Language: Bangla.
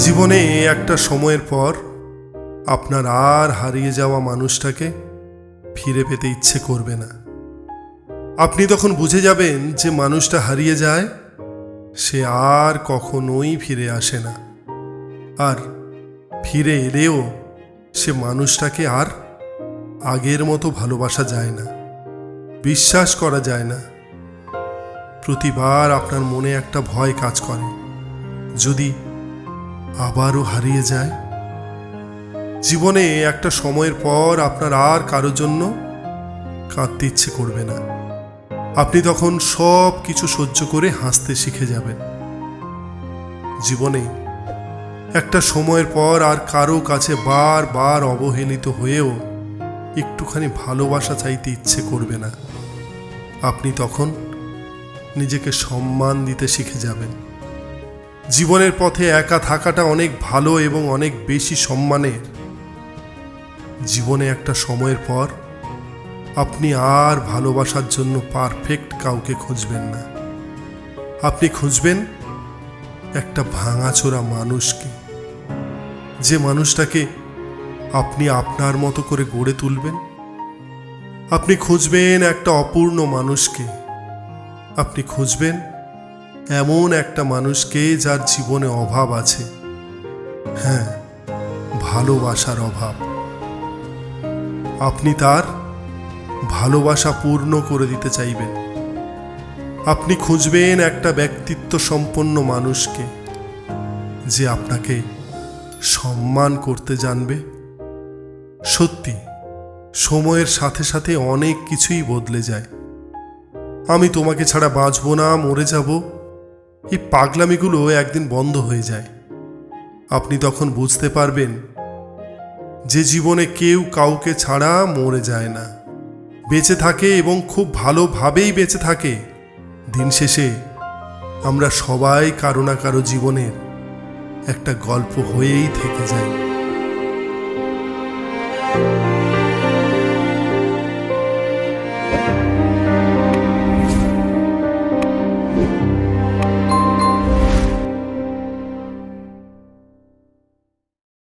জীবনে একটা সময়ের পর আপনার আর হারিয়ে যাওয়া মানুষটাকে ফিরে পেতে ইচ্ছে করবে না। আপনি তখন বুঝে যাবেন যে মানুষটা হারিয়ে যায়, সে আর কখনোই ফিরে আসে না। আর ফিরে এলেও সে মানুষটাকে আর আগের মতো ভালোবাসা যায় না, বিশ্বাস করা যায় না। প্রতিবার আপনার মনে একটা ভয় কাজ করে, যদি আবারও হারিয়ে যায়। জীবনে একটা সময়ের পর আপনার আর কারোর জন্য কাঁদতে ইচ্ছে করবে না। আপনি তখন সব কিছু সহ্য করে হাসতে শিখে যাবেন। জীবনে একটা সময়ের পর আর কারও কাছে বারবার অবহেলিত হয়েও একটুখানি ভালোবাসা চাইতে ইচ্ছে করবে না। আপনি তখন নিজেকে সম্মান দিতে শিখে যাবেন। জীবনের পথে একা থাকাটা অনেক ভালো এবং অনেক বেশি সম্মানের। জীবনে একটা সময়ের পর আপনি আর ভালোবাসার জন্য পারফেক্ট কাউকে খুঁজবেন না। আপনি খুঁজবেন একটা ভাঙাচোরা মানুষকে। যে মানুষটাকে আপনি আপনার মতো করে গড়ে তুলবেন। আপনি খুঁজবেন একটা অপূর্ণ মানুষকে। আপনি খুঁজবেন এমন একটা মানুষকে যার জীবনে অভাব আছে। হ্যাঁ ভালোবাসার অভাব। আপনি তার ভালোবাসা পূর্ণ করে দিতে চাইবেন। আপনি খুঁজবেন একটা ব্যক্তিত্ব সম্পন্ন মানুষকে যে আপনাকে সম্মান করতে জানবে। সত্যি, সময়ের সাথে সাথে অনেক কিছুই বদলে যায়। আমি তোমাকে ছাড়া বাঁচবো না, মরে যাব। এই পাগলামিগুলো একদিন বন্ধ হয়ে যায়। আপনি তখন বুঝতে পারবেন যে জীবনে কেউ কাউকে ছাড়া মরে যায় না। বেঁচে থাকে এবং খুব ভালোভাবেই বেঁচে থাকে। দিন শেষে আমরা সবাই কারও না কারও জীবনের একটা গল্প হয়েই থেকে যাই।